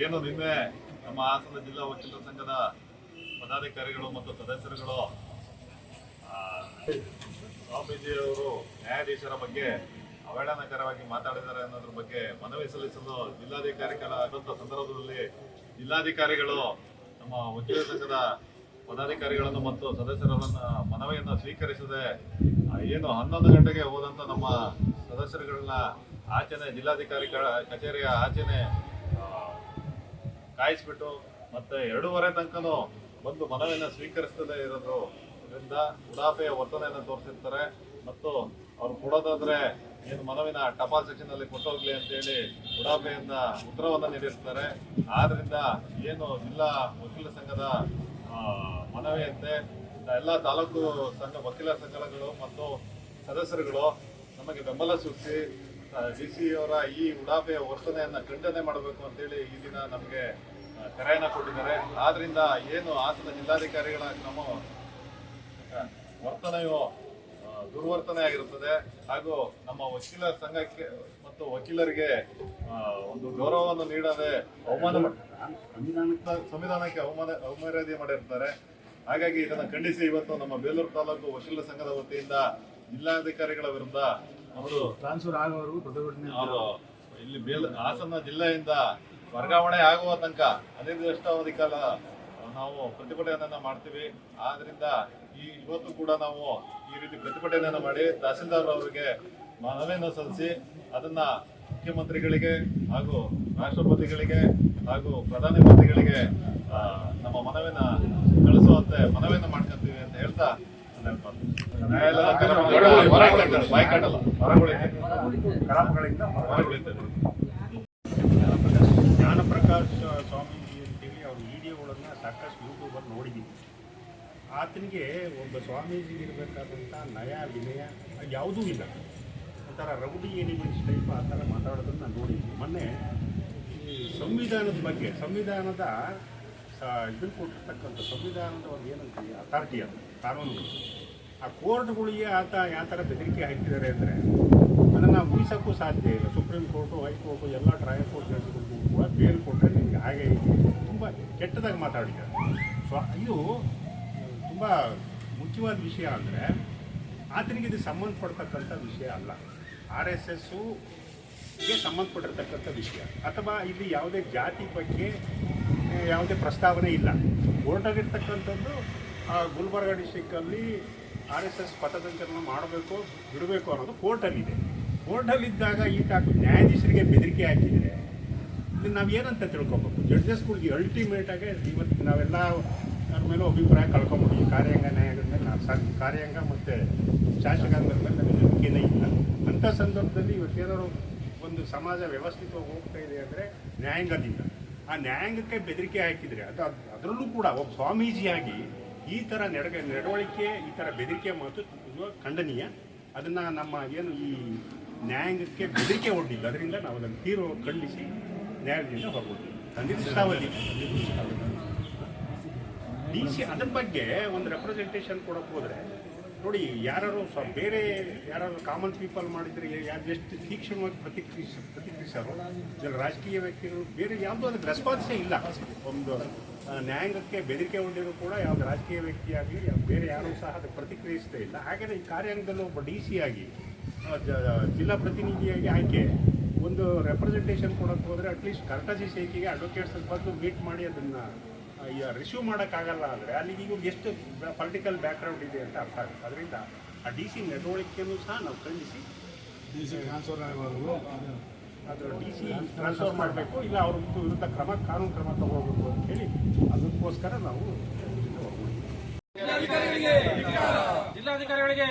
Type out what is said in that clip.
ಏನು ನಿನ್ನೆ ನಮ್ಮ ಹಾಸನ ಜಿಲ್ಲಾ ವಕೀಲರ ಸಂಘದ ಪದಾಧಿಕಾರಿಗಳು ಮತ್ತು ಸದಸ್ಯರುಗಳು ಸ್ವಾಮೀಜಿಯವರು, ನ್ಯಾಯಾಧೀಶರ ಬಗ್ಗೆ ಅವಹೇಳನಕರವಾಗಿ ಮಾತಾಡಿದ್ದಾರೆ ಅನ್ನೋದ್ರ ಬಗ್ಗೆ ಮನವಿ ಸಲ್ಲಿಸಲು ಜಿಲ್ಲಾಧಿಕಾರಿಗಳ ಅಗತ್ಯ ಸಂದರ್ಭದಲ್ಲಿ ಜಿಲ್ಲಾಧಿಕಾರಿಗಳು ನಮ್ಮ ವಕೀಲ ಸಂಘದ ಪದಾಧಿಕಾರಿಗಳನ್ನು ಮತ್ತು ಸದಸ್ಯರನ್ನ ಮನವಿಯನ್ನು ಸ್ವೀಕರಿಸದೆ ಏನು ಹನ್ನೊಂದು ಗಂಟೆಗೆ ಹೋದಂಥ ನಮ್ಮ ಸದಸ್ಯರುಗಳನ್ನ ಆಚೆನೆ ಜಿಲ್ಲಾಧಿಕಾರಿ ಕಚೇರಿಯ ಆಚೆನೆ ಕಾಯಿಸ್ಬಿಟ್ಟು ಮತ್ತೆ ಎರಡೂವರೆ ತನಕನೂ ಬಂದು ಮನವಿಯನ್ನು ಸ್ವೀಕರಿಸದೇ ಇರೋದು. ಇದರಿಂದ ಉಡಾಫೆಯ ವರ್ತನೆಯನ್ನು ತೋರಿಸಿರ್ತಾರೆ. ಮತ್ತು ಅವ್ರು ಕೊಡೋದಾದ್ರೆ ಏನು ಮನವಿನ ಟಪಾಲ್ ಸೆಕ್ಷನ್ ಅಲ್ಲಿ ಕೊಟ್ಟೋಗ್ಲಿ ಅಂತೇಳಿ ಉಡಾಫೆಯಿಂದ ಉತ್ತರವನ್ನು ನೀಡಿರ್ತಾರೆ. ಆದ್ರಿಂದ ಏನು ಜಿಲ್ಲಾ ವಕೀಲ ಸಂಘದ ಮನವಿಯಂತೆ ಎಲ್ಲ ತಾಲೂಕು ಸಂಘ, ವಕೀಲ ಸಂಘಗಳು ಮತ್ತು ಸದಸ್ಯರುಗಳು ನಮಗೆ ಬೆಂಬಲ ಸೂಚಿಸಿ ಸಿ ಅವರ ಈ ಉಡಾಫೆಯ ವರ್ತನೆಯನ್ನ ಖಂಡನೆ ಮಾಡಬೇಕು ಅಂತೇಳಿ ಈ ದಿನ ನಮಗೆ ಕರೆಯನ್ನು ಕೊಟ್ಟಿದ್ದಾರೆ. ಆದ್ರಿಂದ ಏನು ಹಾಸನ ಜಿಲ್ಲಾಧಿಕಾರಿಗಳ ಕ್ರಮ ವರ್ತನೆಯು ದುರ್ವರ್ತನೆ ಆಗಿರುತ್ತದೆ. ಹಾಗೂ ನಮ್ಮ ವಕೀಲ ಸಂಘಕ್ಕೆ ಮತ್ತು ವಕೀಲರಿಗೆ ಒಂದು ಗೌರವವನ್ನು ನೀಡದೆ ಅವಮಾನ ಸಂವಿಧಾನಕ್ಕೆ ಅವಮಾನ ಅವಮರ್ಯಾದೆ ಮಾಡಿರ್ತಾರೆ. ಹಾಗಾಗಿ ಇದನ್ನು ಖಂಡಿಸಿ ಇವತ್ತು ನಮ್ಮ ಬೇಲೂರು ತಾಲೂಕು ವಕೀಲರ ಸಂಘದ ವತಿಯಿಂದ ಜಿಲ್ಲಾಧಿಕಾರಿಗಳ ವಿರುದ್ಧ ಅವರು ಟ್ರಾನ್ಸ್ಫರ್ ಆಗೋವರೆಗೂ ಪ್ರತಿಭಟನೆ ಅವರು ಇಲ್ಲಿ ಮೇಲ್ ಹಾಸನ ಜಿಲ್ಲೆಯಿಂದ ವರ್ಗಾವಣೆ ಆಗುವ ತನಕ ಅನಿರ್ದಿಷ್ಟಾವಧಿ ಕಾಲ ನಾವು ಪ್ರತಿಭಟನೆಯನ್ನ ಮಾಡ್ತೀವಿ. ಆದ್ರಿಂದ ಈ ಇವತ್ತು ಕೂಡ ನಾವು ಈ ರೀತಿ ಪ್ರತಿಭಟನೆಯನ್ನ ಮಾಡಿ ತಹಸೀಲ್ದಾರ್ ಅವರಿಗೆ ಮನವಿಯನ್ನು ಸಲ್ಲಿಸಿ ಅದನ್ನ ಮುಖ್ಯಮಂತ್ರಿಗಳಿಗೆ ಹಾಗೂ ರಾಷ್ಟ್ರಪತಿಗಳಿಗೆ ಹಾಗೂ ಪ್ರಧಾನಿ ಮಂತ್ರಿಗಳಿಗೆ ನಮ್ಮ ಮನವಿನ ಕಳಿಸುವಂತೆ ಮನವಿಯನ್ನು ಮಾಡ್ಕೊಂತೀವಿ ಅಂತ ಹೇಳ್ತಾ ನನ್ನ ಜ್ಞಾನಪ್ರಕಾಶ್ ಸ್ವಾಮೀಜಿ ಅಂತೇಳಿ ಅವ್ರ ವಿಡಿಯೋಗಳನ್ನು ಸಾಕಷ್ಟು ಯೂಟ್ಯೂಬಲ್ಲಿ ನೋಡಿದ್ದೀವಿ ಆತನಿಗೆ ಒಬ್ಬ ಸ್ವಾಮೀಜಿ ಇರಬೇಕಾದಂಥ ನಯ, ವಿನಯ ಯಾವುದೂ ಇಲ್ಲ. ಒಂಥರ ರೌಡಿ ಏನಿಮೆಂಟ್ಸ್ ಟೈಪ್ ಆ ಥರ ಮಾತಾಡೋದನ್ನು ನಾನು ನೋಡಿದ್ವಿ ಮೊನ್ನೆ ಈ ಸಂವಿಧಾನದ ಬಗ್ಗೆ, ಸಂವಿಧಾನದ ಇದನ್ನು ಕೊಟ್ಟಿರ್ತಕ್ಕಂಥ ಸಂವಿಧಾನದ ಒಂದು ಏನಂತೀವಿ ಅಥಾರಿಟಿ ಅದು ಕಾನೂನುಗಳು ಆ ಕೋರ್ಟ್ಗಳಿಗೆ ಆತ ಯಾವ ಥರ ಬೆದರಿಕೆ ಹಾಕಿದ್ದಾರೆ ಅಂದರೆ ಅದನ್ನು ಉಳಿಸೋಕ್ಕೂ ಸಾಧ್ಯ ಇಲ್ಲ. ಸುಪ್ರೀಂ ಕೋರ್ಟು ಹೈಕೋರ್ಟು ಎಲ್ಲ ಟ್ರಯಲ್ ಕೋರ್ಟ್ ಜಡ್ಜ್ಗಳಿಗೂ ಕೂಡ ಬೇಲ್ ಕೊಟ್ಟರೆ ನಿಮಗೆ ಹಾಗೆ ತುಂಬ ಕೆಟ್ಟದಾಗಿ ಮಾತಾಡಿದ್ದಾರೆ. ಸೊ ಇದು ತುಂಬ ಮುಖ್ಯವಾದ ವಿಷಯ ಅಂದರೆ ಆತನಿಗೆ ಇದು ಸಂಬಂಧಪಡ್ತಕ್ಕಂಥ ವಿಷಯ ಅಲ್ಲ. ಆರ್ ಎಸ್ ಎಸ್ಸು ಗೆ ಸಂಬಂಧಪಟ್ಟಿರ್ತಕ್ಕಂಥ ವಿಷಯ. ಅಥವಾ ಇಲ್ಲಿ ಯಾವುದೇ ಜಾತಿ ಬಗ್ಗೆ ಯಾವುದೇ ಪ್ರಸ್ತಾವನೆ ಇಲ್ಲ. ಕೋರ್ಟಾಗಿರ್ತಕ್ಕಂಥದ್ದು ಆ, ಗುಲ್ಬರ್ಗ ಡಿಸ್ಟಿಕ್ಕಲ್ಲಿ ಆರ್ ಎಸ್ ಎಸ್ ಪಥಸಂಚಲನ ಮಾಡಬೇಕು, ಬಿಡಬೇಕು ಅನ್ನೋದು ಕೋರ್ಟಲ್ಲಿದೆ. ಕೋರ್ಟಲ್ಲಿದ್ದಾಗ ಈತ ನ್ಯಾಯಾಧೀಶರಿಗೆ ಬೆದರಿಕೆ ಹಾಕಿದರೆ ಇದನ್ನು ನಾವು ಏನಂತ ತಿಳ್ಕೊಬೇಕು ಜಡ್ಜಸ್ಗಳಿಗೆ ಅಲ್ಟಿಮೇಟಾಗಿ ಇವತ್ತು ನಾವೆಲ್ಲ ಅದ್ರ ಮೇಲೆ ಅಭಿಪ್ರಾಯ ಕಳ್ಕೊಂಬಿಟ್ಟು ಕಾರ್ಯಾಂಗ ನ್ಯಾಯದ ಮೇಲೆ ನಾವು ಸರ್ ಕಾರ್ಯಾಂಗ ಮತ್ತು ಶಾಸಕಾಂಗದ ಮೇಲೆ ನಮಗೆ ನಂಬಿಕೆನೇ ಇಲ್ಲ. ಅಂಥ ಸಂದರ್ಭದಲ್ಲಿ ಇವತ್ತೇನಾದ್ರು ಒಂದು ಸಮಾಜ ವ್ಯವಸ್ಥಿತವಾಗಿ ಹೋಗ್ತಾ ಇದೆ ಅಂದರೆ ನ್ಯಾಯಾಂಗದಿಂದ. ಆ ನ್ಯಾಯಾಂಗಕ್ಕೆ ಬೆದರಿಕೆ ಹಾಕಿದರೆ ಅದ್- ಅದರಲ್ಲೂ ಕೂಡ ಒಬ್ಬ ಸ್ವಾಮೀಜಿಯಾಗಿ ಈ ಥರ ನಡಗ ನಡವಳಿಕೆ ಈ ಥರ ಬೆದರಿಕೆ ಮಾತು ಖಂಡನೀಯ. ಅದನ್ನು ನಮ್ಮ ಏನು ಈ ನ್ಯಾಯಾಂಗಕ್ಕೆ ಬೆದರಿಕೆ ಒಡ್ಡಿಲ್ಲ ಅದರಿಂದ ನಾವು ಅದನ್ನು ತೀವ್ರ ಖಂಡಿಸಿ ನ್ಯಾಯಾಲಯದಿಂದ ಹೋಗ್ಬೋದು ಅನಿರ್ದಿಷ್ಟಾವಧಿ ಡಿ ಸಿ ಅದ್ರ ಬಗ್ಗೆ ಒಂದು ರೆಪ್ರೆಸೆಂಟೇಷನ್ ಕೊಡಕ್ಕೆ ಹೋದರೆ ನೋಡಿ ಯಾರು ಬೇರೆ ಯಾರು ಕಾಮನ್ ಪೀಪಲ್ ಮಾಡಿದರೆ ಯಾರು ಎಷ್ಟು ತೀಕ್ಷ್ಣವಾಗಿ ಪ್ರತಿಕ್ರಿಯಿಸ ಪ್ರತಿಕ್ರಿಯಿಸೋರು ಇದರಲ್ಲಿ ರಾಜಕೀಯ ವ್ಯಕ್ತಿಗಳು, ಬೇರೆ ಯಾವುದೂ ಅದಕ್ಕೆ ರೆಸ್ಪಾನ್ಸೇ ಇಲ್ಲ. ಒಂದು ನ್ಯಾಯಾಂಗಕ್ಕೆ ಬೆದರಿಕೆ ಉಂಡಿರೂ ಕೂಡ ಯಾವುದು ರಾಜಕೀಯ ವ್ಯಕ್ತಿಯಾಗಲಿ ಬೇರೆ ಯಾರೂ ಸಹ ಅದಕ್ಕೆ ಪ್ರತಿಕ್ರಿಯಿಸ್ತಾ ಇಲ್ಲ. ಹಾಗೆಯೇ ಈ ಕಾರ್ಯಾಂಗದಲ್ಲಿ ಒಬ್ಬ ಡಿ ಸಿ ಆಗಿ ಜಿಲ್ಲಾ ಪ್ರತಿನಿಧಿಯಾಗಿ ಆಯ್ಕೆ, ಒಂದು ರೆಪ್ರೆಸೆಂಟೇಷನ್ ಕೊಡೋಕ್ಕೆ ಹೋದರೆ ಅಟ್ಲೀಸ್ಟ್ ಕರ್ಟಸಿ ಅಡ್ವೊಕೇಟ್ಸ್ ಬಂದು ಮೀಟ್ ಮಾಡಿ ಅದನ್ನು ರಿಸೀವ್ ಮಾಡೋಕ್ಕಾಗಲ್ಲ ಅಂದರೆ ಅಲ್ಲಿಗೆ ಈಗ ಎಷ್ಟು ಪೊಲಿಟಿಕಲ್ ಬ್ಯಾಕ್ಗ್ರೌಂಡ್ ಇದೆ ಅಂತ ಅರ್ಥ ಆಗುತ್ತೆ. ಅದರಿಂದ ಆ ಡಿ ಸಿ ನಡವಳಿಕೆಯನ್ನು ಸಹ ನಾವು ಖಂಡಿಸಿ. ಡಿ ಸಿ ಟ್ರಾನ್ಸ್ಫರ್ ಆಗೋವರೆಗೂ ಅದರ ಡಿ ಸಿ ಟ್ರಾನ್ಸ್ಫರ್ ಮಾಡಬೇಕು ಇಲ್ಲ ಅವ್ರ ವಿರುದ್ಧ ಕ್ರಮ ಕಾನೂನು ಕ್ರಮ ತಗೋಬೇಕು ಅಂತ ಹೇಳಿ ಅದಕ್ಕೋಸ್ಕರ ನಾವು ಜಿಲ್ಲಾಧಿಕಾರಿಗಳಿಗೆ